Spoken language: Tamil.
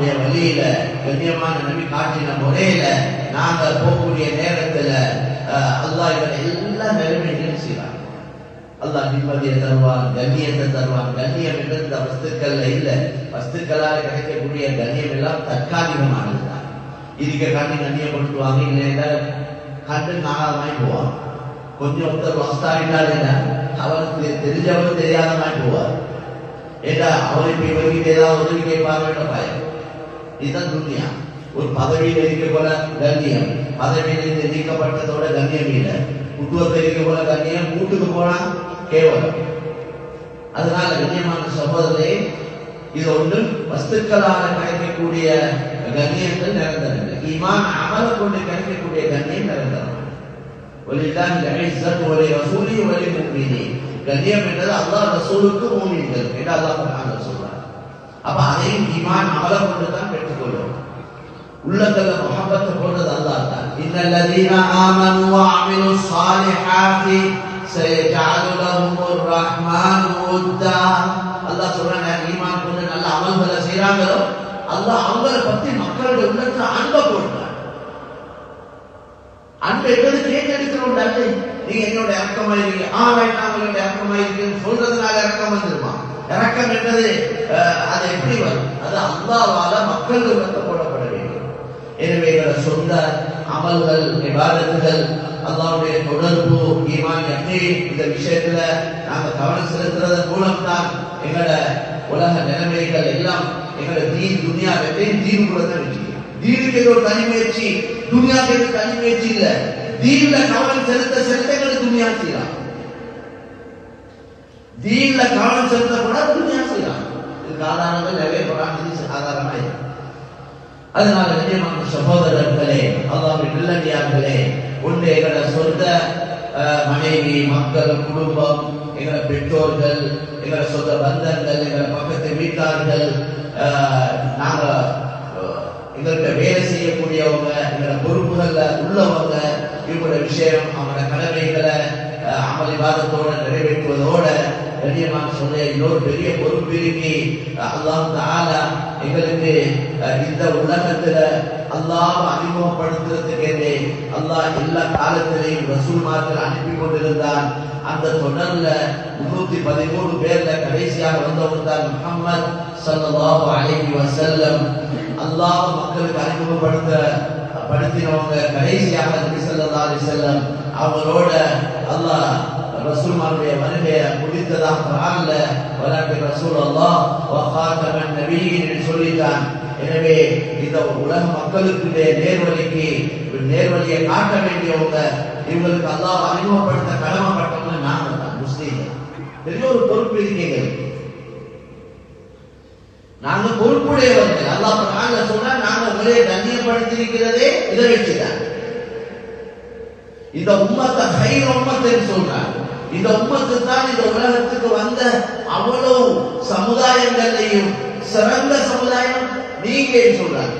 அல்லாஹ்வுடைய வழியில கண்ணியமான நபி காட்டின முறையில நாங்க போகக்கூடிய நேரத்துல அல்லாஹ் இவரை எல்லா நிலைமைகளையும் செய்வாங்க. அல்லாஹ் நிம்மதியை தருவான் கண்ணியத்தை தருவான். கண்ணியம் என்று இந்த வஸ்துக்கள்ல இல்ல. வஸ்துக்களால் கிடைக்கக்கூடிய கண்ணியம் எல்லாம் தற்காலிகமானது தான். இதுக்கு கண்ணி கண்ணியப்படுத்துவாங்க இல்லைன்னா கண்டு நாகாதமாய் போவாங்க. கொஞ்சம் ஒருத்தர் வஸ்தாவிட்டால் என்ன? அவருக்கு தெரிஞ்சவரும் தெரியாதமாய் போவார். ஏண்டா அவருக்கு இவருக்கு ஏதாவது உதவி கேட்பாங்க பயம் இதுதான் துன்யா. ஒரு பதவியில் இருக்க போல கண்ணியம். பதவியிலிருந்து நீக்கப்பட்டதோட கண்ணியம் இல்லை. குடும்பத்தில் இருக்க போல கண்ணியம் வீட்டுக்கு போனா கேவலம். அதனால கண்ணியமான சகோதரே இது ஒன்று வஸ்துக்களாக கிடைக்கக்கூடிய கண்ணியங்கள் நிரந்தரமில்லை ஈமான் அமல கொண்டு கிடைக்கக்கூடிய கண்ணியம் நிரந்தரம். ஒலிதான் கணேசன் ஒரே வசூலி ஒரே மூமினி கண்ணியம் என்றது அல்லாஹ் ரசூலுக்கு மூமின்கள் என்று அல்லாஹ் சொல்றார் அப்ப அதையும் ஈமான் அமல கொண்டு தான் உள்ளத்துல முகப்பத்தை போடுறது அல்லாஹ் தான். இன்னல்லதீன ஆமனு வஅமிலு ஸாலிஹாத்தி சயஜஅலு லஹுமுர் ரஹ்மானு உத்தா. அல்லாஹ் சொல்றான் ஈமான் கொண்டு நல்ல அமல்களை செய்றாங்களோ அல்லாஹ் அவங்கள பத்தி மக்களுடைய உள்ளத்துல அன்பை போடுறான். அன்பை எங்களுக்கு தேர்ந்தெடுக்கிறோம் அல்ல. நீங்க என்னோட இறக்கமா ஆ வேண்டாம் உங்களோட இறக்கமா சொல்றதுனால இறக்கம் வந்துருமா? இறக்கம் அது எப்படி வரும்? அது அல்லாவால மக்கள் உள்ளத்தை போடப்பட வேண்டும். சொந்த அமல்கள் விவாதத்துகள் அல்லாவுடைய தொடர்பு ஈமான் யக்கீன் இந்த விஷயத்துல நாங்க கவனம் செலுத்துறதன் மூலம் தான் எங்களோட உலக நிலைமைகள் எல்லாம் எங்களோட தீன் துனியா வெவ்வேறு தீனுக்குள்ள தான் வச்சுக்கிறோம் தீனுக்கு ஒரு தனி முயற்சி துனியாவுக்கு ஒரு தனி முயற்சி இல்ல. தீன்ல கவனம் செலுத்த செலுத்த எங்களுக்கு துணியா செய்யலாம். தீன்ல கவனம் செலுத்த கூட துணியா செய்யலாம். இதுக்கு ஆதாரங்கள் நிறைய குரான் ஆதாரமா இருக்கு. அதனால கண்ணியமான சகோதரர்களே அல்லாஹ்வின் நல்லடியார்களே ஒன்று எங்களோட சொந்த மனைவி மக்கள் குடும்பம் எங்களோட பெற்றோர்கள் எங்களோட சொந்த பந்தங்கள் எங்களோட பக்கத்து வீட்டார்கள் நாங்கள் நாங்க எங்கள்கிட்ட வேலை செய்யக்கூடியவங்க எங்களோட பொறுப்புகள்ல உள்ளவங்க இவங்களோட விஷயம் அவங்களோட கடமைகளை அஹ், அமல் விவாதத்தோட நிறைவேற்றுவதோட கண்ணியமாக சொல்ல இன்னொரு பெரிய பொறுப்பு இருக்கு அல்லாஹ் தாலா எங்களுக்கு இந்த உலகத்துல அல்லாஹ் அறிமுகப்படுத்துறதுக்கு அல்லாஹ் எல்லா காலத்திலையும் ரசூல்மார்கள் அனுப்பி கொண்டிருந்தான். அந்த தொடர்ல முன்னூத்தி பதிமூணு பேர்ல கடைசியாக வந்தவர் தான் முகமது சல்லாஹு அலைஹி வசல்லம் அல்லாஹ் மக்களுக்கு அறிமுகப்படுத்த படுத்தினவங்க கடைசியாக நபி சல்லா அலி செல்லம் அவங்களோட அல்லாஹ் ரசூல்மாருடைய வருகையை முடித்ததாக குர்ஆன்ல வலாக்கின் ரசூல் அல்லாஹ் வ காத்தமன் நபியின் சொல்லிட்டான். எனவே இந்த உலக மக்களுக்கு நேர்வழிக்கு நேர்வழியை காட்ட வேண்டியவங்க இவங்களுக்கு அல்லாஹ் அறிமுகப்படுத்த கடமைப்பட்டவங்க நாங்க தான் முஸ்லீம் பெரிய ஒரு பொறுப்பு இருக்கீங்க. நாங்க பொறுப்புடையவர்கள். அல்லாஹ் நாங்க சொன்னா நாங்க உங்களை கண்ணியப்படுத்தியிருக்கிறதே இதை வச்சுதான். இந்த உம்மத்தை கை உம்மத்தை சொல்றாங்க. இந்த உம்மத்து தான் இந்த உலகத்துக்கு வந்த அவ்வளவு சமுதாயங்களையும் சிறந்த சமுதாயம் நீங்க சொல்றாங்க.